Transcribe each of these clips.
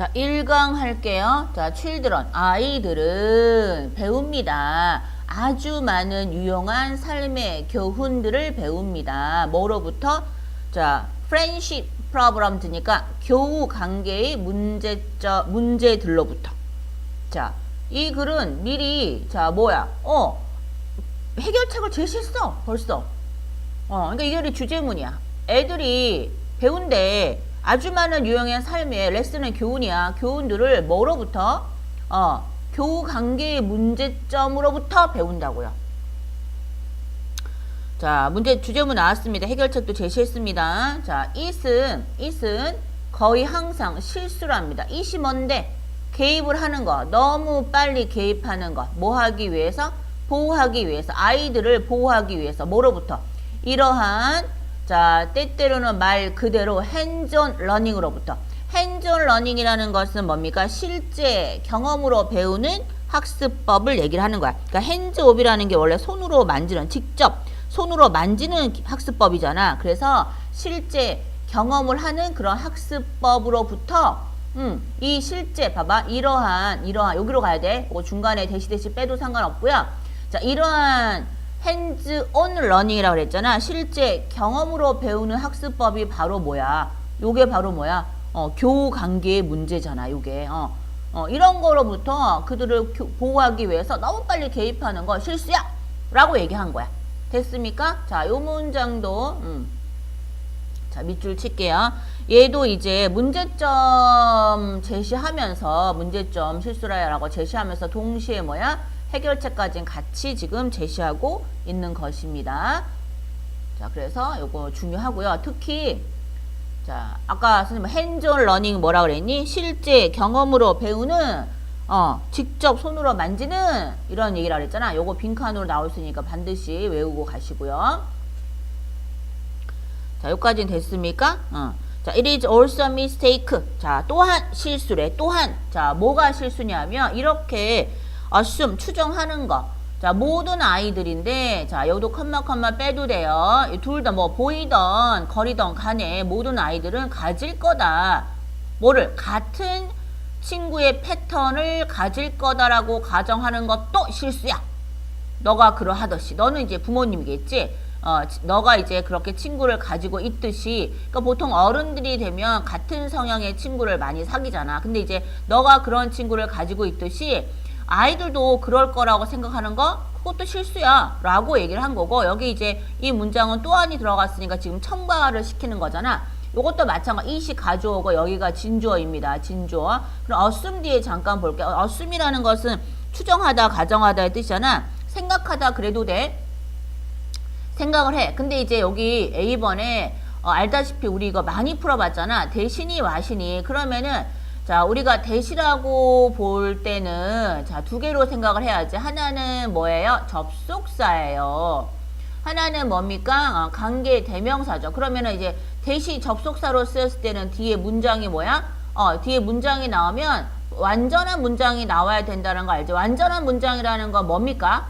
자, 1강 할게요. 자, children, 아이들은 배웁니다. 아주 많은 유용한 삶의 교훈들을 배웁니다. 뭐로부터? 자, friendship problems니까 교우 관계의 문제점, 문제들로부터. 자, 이 글은 미리, 자, 뭐야? 어, 해결책을 제시했어, 벌써. 어, 그러니까 이게 주제문이야. 애들이 배운데 아주 많은 유형의 삶의 레슨의 교훈이야. 교훈들을 뭐로부터? 어, 교우 관계의 문제점으로부터 배운다고요. 자, 문제 주제문 나왔습니다. 해결책도 제시했습니다. 자, it은 it은 거의 항상 실수를 합니다. it이 뭔데? 개입을 하는 거. 너무 빨리 개입하는 거. 뭐 하기 위해서? 보호하기 위해서. 아이들을 보호하기 위해서. 뭐로부터? 이러한 자, 때때로는 말 그대로 핸즈온 러닝으로부터 핸즈온 러닝이라는 것은 뭡니까? 실제 경험으로 배우는 학습법을 얘기를 하는 거야. 그러니까 핸즈옵이라는 게 원래 손으로 만지는 직접 손으로 만지는 학습법이잖아. 그래서 실제 경험을 하는 그런 학습법으로부터 음, 이 실제 봐봐 이러한 이러한 여기로 가야 돼. 그 중간에 대시 대시 빼도 상관없고요. 자 이러한 핸즈 온 러닝이라고 그랬잖아. 실제 경험으로 배우는 학습법이 바로 뭐야? 요게 바로 뭐야? 어, 교우 관계의 문제잖아. 요게. 어. 어, 이런 거로부터 그들을 교- 보호하기 위해서 너무 빨리 개입하는 거 실수야! 라고 얘기한 거야. 됐습니까? 자, 요 문장도 음. 자, 밑줄 칠게요. 얘도 이제 문제점 제시하면서 문제점 실수라라고 제시하면서 동시에 뭐야? 해결책까지는 같이 지금 제시하고 있는 것입니다. 자, 그래서 요거 중요하고요. 특히 자, 아까 선생님 핸즈온 러닝 뭐라 그랬니? 실제 경험으로 배우는 어, 직접 손으로 만지는 이런 얘기라 그랬잖아. 요거 빈칸으로 나올 수 있으니까 반드시 외우고 가시고요. 자, 여기까지는 됐습니까? 어. 자, it is also mistake. 자, 또한 실수래. 또한. 자, 뭐가 실수냐면, 이렇게 assume, 추정하는 거. 자, 모든 아이들인데, 자, 여기도 컴마 컴마 빼도 돼요. 둘 다 뭐, 보이던, 거리던 간에 모든 아이들은 가질 거다. 뭐를? 같은 친구의 패턴을 가질 거다라고 가정하는 것도 실수야. 너가 그러하듯이 너는 이제 부모님이겠지 어, 지- 너가 이제 그렇게 친구를 가지고 있듯이 그러니까 보통 어른들이 되면 같은 성향의 친구를 많이 사귀잖아 근데 이제 너가 그런 친구를 가지고 있듯이 아이들도 그럴 거라고 생각하는 거 그것도 실수야 라고 얘기를 한 거고 여기 이제 이 문장은 또한이 들어갔으니까 지금 첨가를 시키는 거잖아. 요것도 마찬가지 이시 가져오고 여기가 진주어입니다. 진주어. 그럼 어순 뒤에 잠깐 볼게요 어순이라는 것은 추정하다 가정하다의 뜻이잖아. 생각하다 그래도 돼. 생각을 해. 근데 이제 여기 A번에 어, 알다시피 우리 이거 많이 풀어봤잖아. 대신이 와신이. 그러면은 자 우리가 대시라고 볼 때는 자 두 개로 생각을 해야지. 하나는 뭐예요? 접속사예요. 하나는 뭡니까? 어, 관계 대명사죠. 그러면은 이제 대시 접속사로 쓰였을 때는 뒤에 문장이 뭐야? 어, 뒤에 문장이 나오면 완전한 문장이 나와야 된다는 거 알죠? 완전한 문장이라는 건 뭡니까?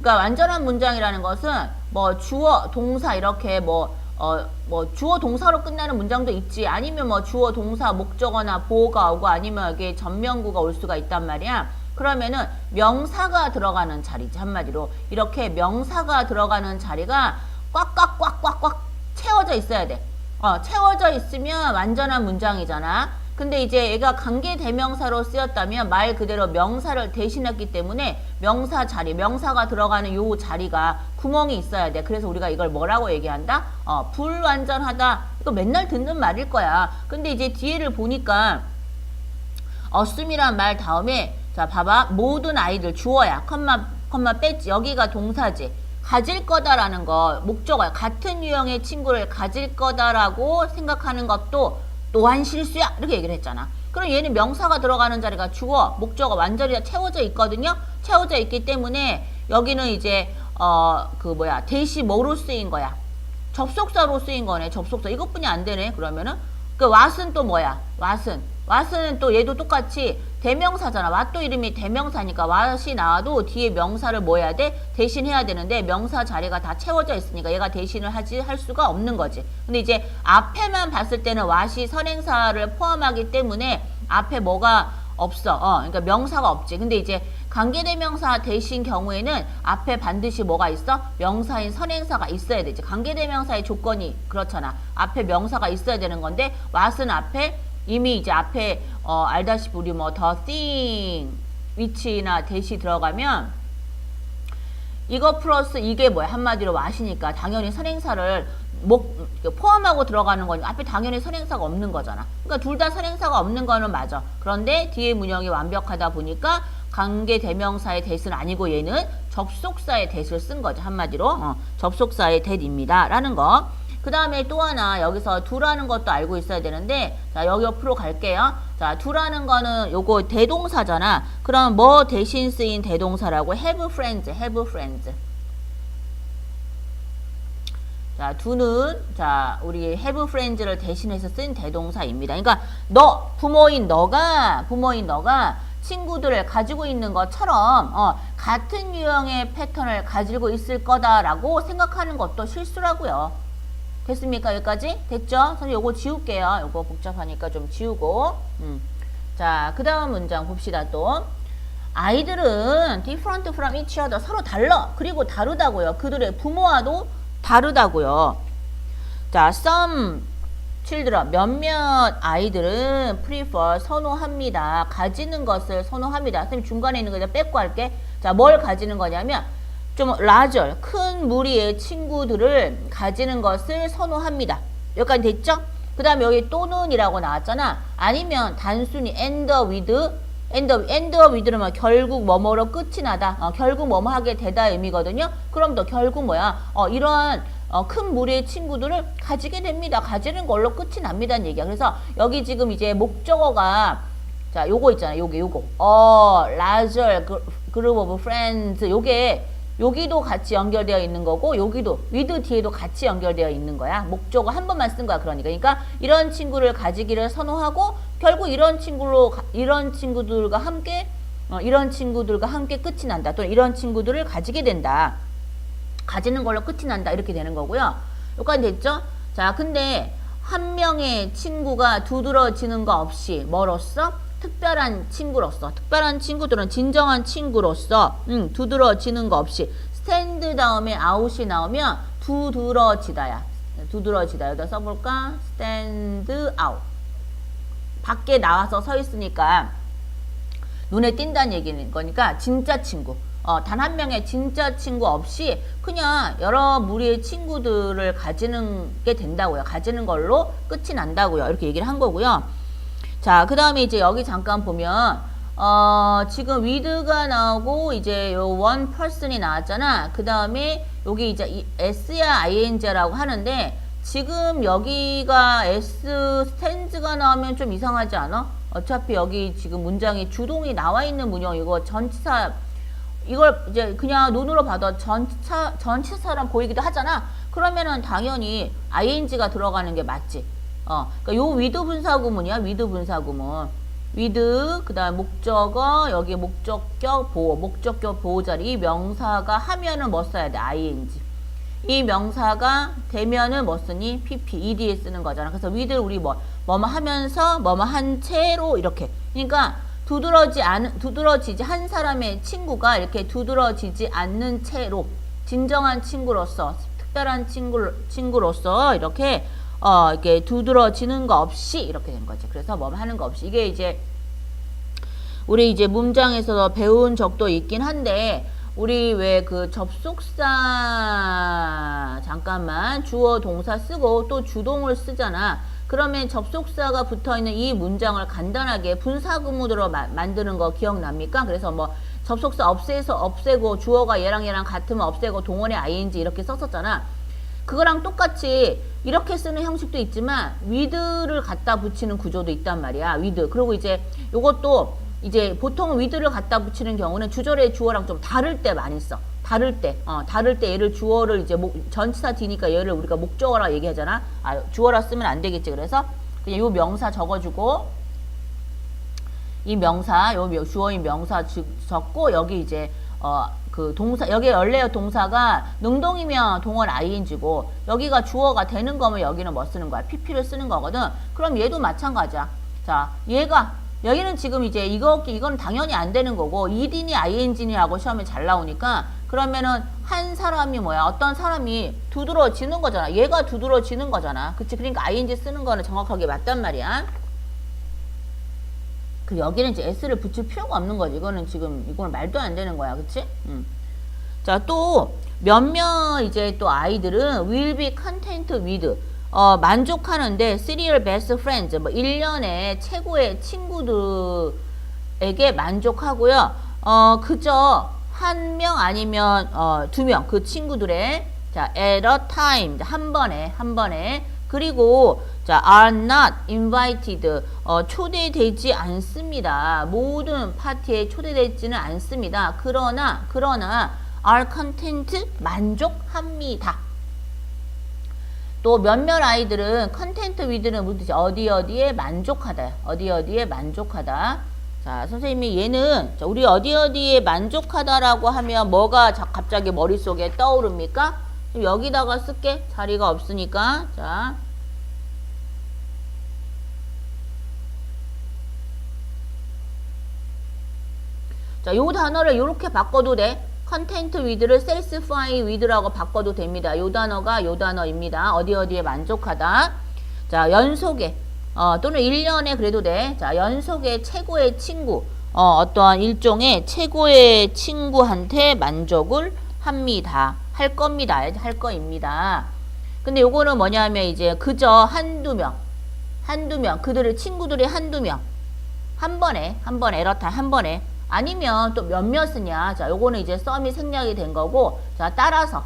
그러니까 완전한 문장이라는 것은 뭐 주어, 동사 이렇게 뭐, 어, 뭐 주어, 동사로 끝나는 문장도 있지. 아니면 뭐 주어, 동사, 목적어나 보어가 오고 아니면 여기 전명구가 올 수가 있단 말이야. 그러면은 명사가 들어가는 자리지 한마디로 이렇게 명사가 들어가는 자리가 꽉꽉꽉꽉꽉 채워져 있어야 돼. 어, 채워져 있으면 완전한 문장이잖아. 근데 이제 얘가 관계 대명사로 쓰였다면 말 그대로 명사를 대신했기 때문에 명사 자리, 명사가 들어가는 요 자리가 구멍이 있어야 돼. 그래서 우리가 이걸 뭐라고 얘기한다? 어, 불완전하다. 이거 맨날 듣는 말일 거야. 근데 이제 뒤에를 보니까 어슴이란 말 다음에 자 봐봐 모든 아이들 주어야 컴마 컴마 뺐지 여기가 동사지 가질 거다라는 거 목적어야 같은 유형의 친구를 가질 거다라고 생각하는 것도 또한 실수야? 이렇게 얘기를 했잖아. 그럼 얘는 명사가 들어가는 자리가 주어 목적어 완전히 다 채워져 있거든요. 채워져 있기 때문에 여기는 이제 어 그 뭐야 대시 뭐로 쓰인 거야. 접속사로 쓰인 거네 접속사. 이것뿐이 안 되네 그러면은. 그 왓은 또 뭐야? 왓은 왓은 또 얘도 똑같이 대명사잖아 왓도 이름이 대명사니까 왓이 나와도 뒤에 명사를 뭐 해야 돼 대신 해야 되는데 명사 자리가 다 채워져 있으니까 얘가 대신을 하지 할 수가 없는 거지 근데 이제 앞에만 봤을 때는 왓이 선행사를 포함하기 때문에 앞에 뭐가 없어. 어, 그러니까 명사가 없지. 근데 이제 관계대명사 대신 경우에는 앞에 반드시 뭐가 있어? 명사인 선행사가 있어야 되지. 관계대명사의 조건이 그렇잖아. 앞에 명사가 있어야 되는 건데 what은 앞에 이미 이제 앞에 어, 알다시피 우리 뭐 the thing, which나 대시 들어가면 이거 플러스 이게 뭐야 한마디로 what이니까 당연히 선행사를 목 포함하고 들어가는 거니 앞에 당연히 선행사가 없는 거잖아. 그러니까 둘 다 선행사가 없는 거는 맞아. 그런데 뒤에 문형이 완벽하다 보니까 관계 대명사의 대는 아니고 얘는 접속사의 대를 쓴 거죠. 한마디로 어, 접속사의 대입니다라는 거. 그 다음에 또 하나 여기서 두라는 것도 알고 있어야 되는데 자 여기 옆으로 갈게요. 자 두라는 거는 요거 대동사잖아. 그럼 뭐 대신 쓰인 대동사라고 have friends, have friends. 자, 두는 자, 우리 have friends를 대신해서 쓴 대동사입니다. 그러니까 너 부모인 너가 부모인 너가 친구들을 가지고 있는 것처럼 어, 같은 유형의 패턴을 가지고 있을 거다라고 생각하는 것도 실수라고요. 됐습니까? 여기까지? 됐죠? 선생님 요거 지울게요. 요거 복잡하니까 좀 지우고. 음. 자, 그 다음 문장 봅시다 또. 아이들은 different from each other 서로 달라. 그리고 다르다고요. 그들의 부모와도 다르다고요. 자, some children 몇몇 아이들은 prefer 선호합니다. 가지는 것을 선호합니다. 선생님 중간에 있는 거 뺏고 할게. 자, 뭘 가지는 거냐면 좀 larger 큰 무리의 친구들을 가지는 것을 선호합니다. 여기까지 됐죠? 그 다음에 여기 또는이라고 나왔잖아. 아니면 단순히 and with and, and with는 결국 뭐뭐로 끝이 나다. 어, 결국 뭐뭐 하게 되다 의미거든요. 그럼 또 결국 뭐야? 어, 이러한 어, 큰 무리의 친구들을 가지게 됩니다. 가지는 걸로 끝이 납니다는 얘기야. 그래서 여기 지금 이제 목적어가 자, 요거 있잖아요. 요게 요거. 어, larger group. 요게 여기도 같이 연결되어 있는 거고 여기도 with 뒤에도 같이 연결되어 있는 거야. 목적어 한 번만 쓴 거야. 그러니까. 그러니까 이런 친구를 가지기를 선호하고 결국 이런 친구로 가- 이런 친구들과 함께 어, 이런 친구들과 함께 끝이 난다. 또는 이런 친구들을 가지게 된다. 가지는 걸로 끝이 난다. 이렇게 되는 거고요. 여기까지 됐죠? 자, 근데 한 명의 친구가 두드러지는 거 없이 뭐로써? 특별한 친구로서 특별한 친구들은 진정한 친구로서 음, 두드러지는 거 없이 스탠드 다음에 아웃이 나오면 두드러지다야. 두드러지다. 여기다 써볼까? 스탠드 아웃. 밖에 나와서 서 있으니까 눈에 띈다는 얘기는 거니까 진짜 친구. 어, 단 한 명의 진짜 친구 없이 그냥 여러 무리의 친구들을 가지는 게 된다고요. 가지는 걸로 끝이 난다고요. 이렇게 얘기를 한 거고요 자, 그 다음에 이제 여기 잠깐 보면, 어, 지금 with가 나오고, 이제 요 one person이 나왔잖아. 그 다음에 여기 이제 이 s야 ing라고 하는데, 지금 여기가 s stands가 나오면 좀 이상하지 않아? 어차피 여기 지금 문장이 주동이 나와 있는 문형, 이거 전치사, 이걸 이제 그냥 눈으로 봐도 전치사, 전치사랑 보이기도 하잖아. 그러면은 당연히 ing가 들어가는 게 맞지. 어, 그러니까 요 위드 분사구문이야. 위드 분사구문. 위드 그다음 목적어 여기 목적격 보호 목적격 보호 자리 이 명사가 하면은 뭐 써야 돼? ing. 이 명사가 되면은 뭐 쓰니? pp, ed에 쓰는 거잖아. 그래서 위드 우리 뭐 뭐뭐 하면서 뭐뭐 한 채로 이렇게. 그러니까 두드러지 않은 두드러지지 한 사람의 친구가 이렇게 두드러지지 않는 채로 진정한 친구로서 특별한 친구 친구로서 이렇게 어, 이렇게 두드러지는 거 없이 이렇게 된 거죠. 그래서 뭐 하는 거 없이. 이게 이제 우리 이제 문장에서 배운 적도 있긴 한데, 우리 왜 그 접속사 잠깐만 주어 동사 쓰고 또 주동을 쓰잖아. 그러면 접속사가 붙어 있는 이 문장을 간단하게 분사구문으로 마- 만드는 거 기억납니까? 그래서 뭐 접속사 없애서 없애고 주어가 얘랑 얘랑 같으면 없애고 동원의 ing 이렇게 썼었잖아. 그거랑 똑같이 이렇게 쓰는 형식도 있지만 with를 갖다 붙이는 구조도 있단 말이야. with. 그리고 이제 요것도 이제 보통 with를 갖다 붙이는 경우는 주절의 주어랑 좀 다를 때 많이 써. 다를 때, 어, 다를 때 얘를 주어를 이제 목, 전치사 뒤니까 얘를 우리가 목적어라 얘기하잖아. 아, 주어라 쓰면 안 되겠지. 그래서 그냥 요 명사 적어주고 이 명사, 요 명- 주어인 명사 주- 적고 여기 이제 어 그 동사 여기 원래 동사가 능동이면 동원 ing고 여기가 주어가 되는 거면 여기는 뭐 쓰는 거야? pp를 쓰는 거거든. 그럼 얘도 마찬가지야. 자, 얘가 여기는 지금 이제 이거 이건 당연히 안 되는 거고 ed니 ing니라고 시험에 잘 나오니까 그러면은 한 사람이 뭐야 어떤 사람이 두드러지는 거잖아 얘가 두드러지는 거잖아 그치 그러니까 ing 쓰는 거는 정확하게 맞단 말이야 그 여기는 이제 s를 붙일 필요가 없는 거지 이거는 지금 이거는 말도 안 되는 거야 그치 음. 자 또 몇몇 이제 또 아이들은 will be content with 어, 만족하는데 serial best friends 뭐 1년에 최고의 친구들에게 만족하고요. 어, 그저 한 명 아니면 어, 두 명 그 친구들의 자, at a time 한 번에 한 번에 그리고 자, are not invited 어, 초대되지 않습니다. 모든 파티에 초대되지는 않습니다. 그러나 그러나 are content 만족합니다. 또 몇몇 아이들은 컨텐트 위드는 무슨 뜻이 어디 어디에 만족하다. 어디 어디에 만족하다. 자, 선생님이 얘는 자, 우리 어디 어디에 만족하다라고 하면 뭐가 자, 갑자기 머릿속에 떠오릅니까? 좀 여기다가 쓸게. 자리가 없으니까. 자. 자, 요 단어를 이렇게 바꿔도 돼. 컨텐트 위드를 satisfy with라고 바꿔도 됩니다. 요 단어가 요 단어입니다. 어디 어디에 만족하다. 자, 연속에 어, 또는 1년에 그래도 돼. 자, 연속에 최고의 친구. 어, 어떠한 일종의 최고의 친구한테 만족을 합니다. 할 겁니다. 할 거입니다. 근데 요거는 뭐냐면 이제 그저 한두 명, 한두 명, 그들의 친구들이 한두 명, 한 번에, 한 번에, 에러타 한 번에, 아니면 또 몇몇이냐. 자, 요거는 이제 썸이 생략이 된 거고, 자, 따라서.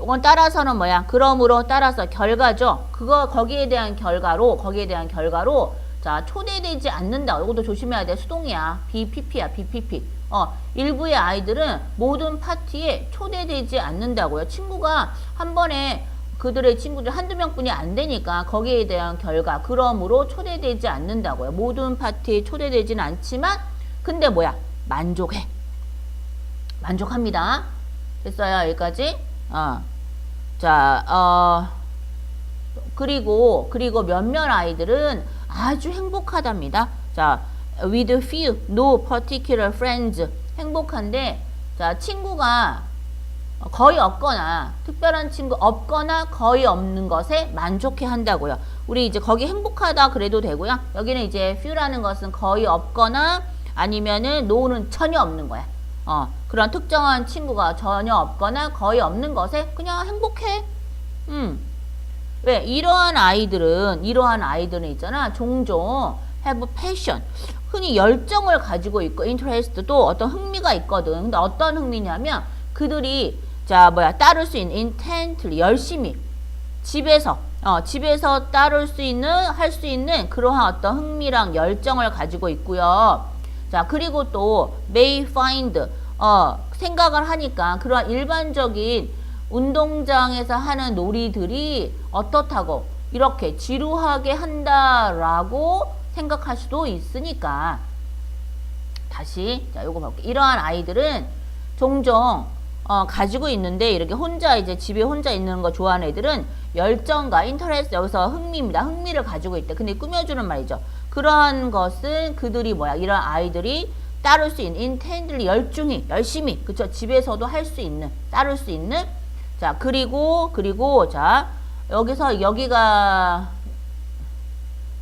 요건 따라서는 뭐야? 그러므로 따라서 결과죠. 그거, 거기에 대한 결과로, 거기에 대한 결과로, 자, 초대되지 않는다. 요것도 조심해야 돼. 수동이야. BPP야, BPP. 어, 일부의 아이들은 모든 파티에 초대되지 않는다고요. 친구가 한 번에 그들의 친구들 한두 명뿐이 안 되니까 거기에 대한 결과 그러므로 초대되지 않는다고요. 모든 파티에 초대되지는 않지만 근데 뭐야? 만족해. 만족합니다. 됐어요? 여기까지? 어. 자, 어. 그리고, 그리고 몇몇 아이들은 아주 행복하답니다. 자, with few, no particular friends. 행복한데, 자, 친구가 거의 없거나, 특별한 친구 없거나 거의 없는 것에 만족해 한다고요. 우리 이제 거기 행복하다 그래도 되고요. 여기는 이제 few라는 것은 거의 없거나, 아니면은 no는 전혀 없는 거야. 어, 그런 특정한 친구가 전혀 없거나 거의 없는 것에 그냥 행복해. 음. 왜? 이러한 아이들은, 이러한 아이들은 있잖아. 종종 have passion. 흔히 열정을 가지고 있고, interest도 어떤 흥미가 있거든. 근데 어떤 흥미냐면, 그들이, 자, 뭐야, 따를 수 있는, intently, 열심히, 집에서, 어, 집에서 따를 수 있는, 할 수 있는 그러한 어떤 흥미랑 열정을 가지고 있고요. 자, 그리고 또 may find 어, 생각을 하니까 그러한 일반적인 운동장에서 하는 놀이들이 어떻다고 이렇게 지루하게 한다라고 생각할 수도 있으니까 다시 자, 요거 볼게요. 이러한 아이들은 종종 어, 가지고 있는데 이렇게 혼자 이제 집에 혼자 있는 거 좋아하는 애들은 열정과 인터레스 여기서 흥미입니다. 흥미를 가지고 있대. 근데 꾸며주는 말이죠. 그러한 것은 그들이 뭐야? 이런 아이들이 따를 수 있는 intently 열중히 열심히 그쵸? 집에서도 할 수 있는 따를 수 있는. 자 그리고 그리고 자 여기서 여기가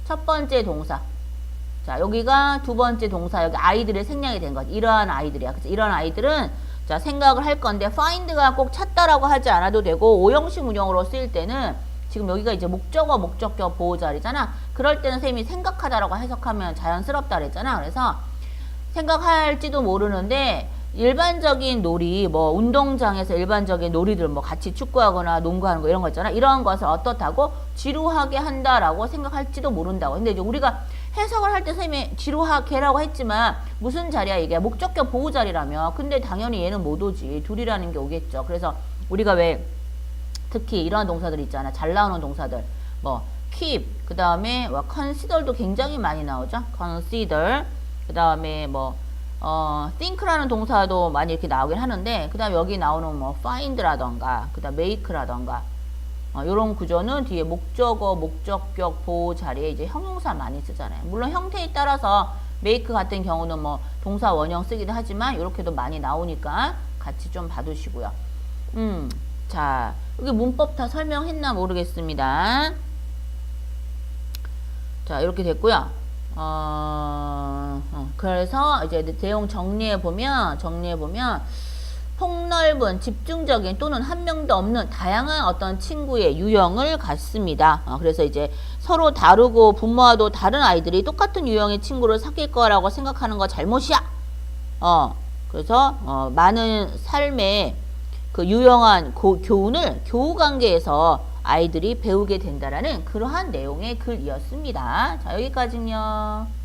첫 번째 동사. 자 여기가 두 번째 동사. 여기 아이들의 생략이 된 거지. 이러한 아이들이야. 그치 이런 아이들은 자 생각을 할 건데 find가 꼭 찾다라고 하지 않아도 되고 오형식 운영으로 쓰일 때는 지금 여기가 이제 목적어 목적격 보호 자리잖아 그럴 때는 선생님이 생각하다라고 해석하면 자연스럽다 그랬잖아. 그래서 생각할지도 모르는데 일반적인 놀이 뭐 운동장에서 일반적인 놀이들 뭐 같이 축구하거나 농구하는 거 이런 거 있잖아. 이런 것을 어떻다고? 지루하게 한다라고 생각할지도 모른다고. 근데 이제 우리가 해석을 할 때 선생님이 지루하게라고 했지만 무슨 자리야 이게? 목적격 보호 자리라며. 근데 당연히 얘는 못 오지. 둘이라는 게 오겠죠. 그래서 우리가 왜 특히 이러한 동사들 있잖아. 잘 나오는 동사들. 뭐 keep 그 다음에 뭐 consider도 굉장히 많이 나오죠 consider 그 다음에 뭐 어, think라는 동사도 많이 이렇게 나오긴 하는데 그 다음 여기 나오는 뭐 find라던가 그 다음 make라던가 어, 이런 구조는 뒤에 목적어, 목적격, 보호 자리에 이제 형용사 많이 쓰잖아요. 물론 형태에 따라서 make 같은 경우는 뭐 동사 원형 쓰기도 하지만 이렇게도 많이 나오니까 같이 좀 봐두시고요. 음, 자 여기 문법 다 설명했나 모르겠습니다. 자 이렇게 됐고요. 어, 어, 그래서 이제 내용 정리해 보면 정리해 보면 폭넓은 집중적인 또는 한 명도 없는 다양한 어떤 친구의 유형을 갖습니다. 어, 그래서 이제 서로 다르고 부모와도 다른 아이들이 똑같은 유형의 친구를 사귈 거라고 생각하는 거 잘못이야. 어, 그래서 어, 많은 삶의 그 유용한 고, 교훈을 교우 관계에서 아이들이 배우게 된다라는 그러한 내용의 글이었습니다. 자, 여기까지요.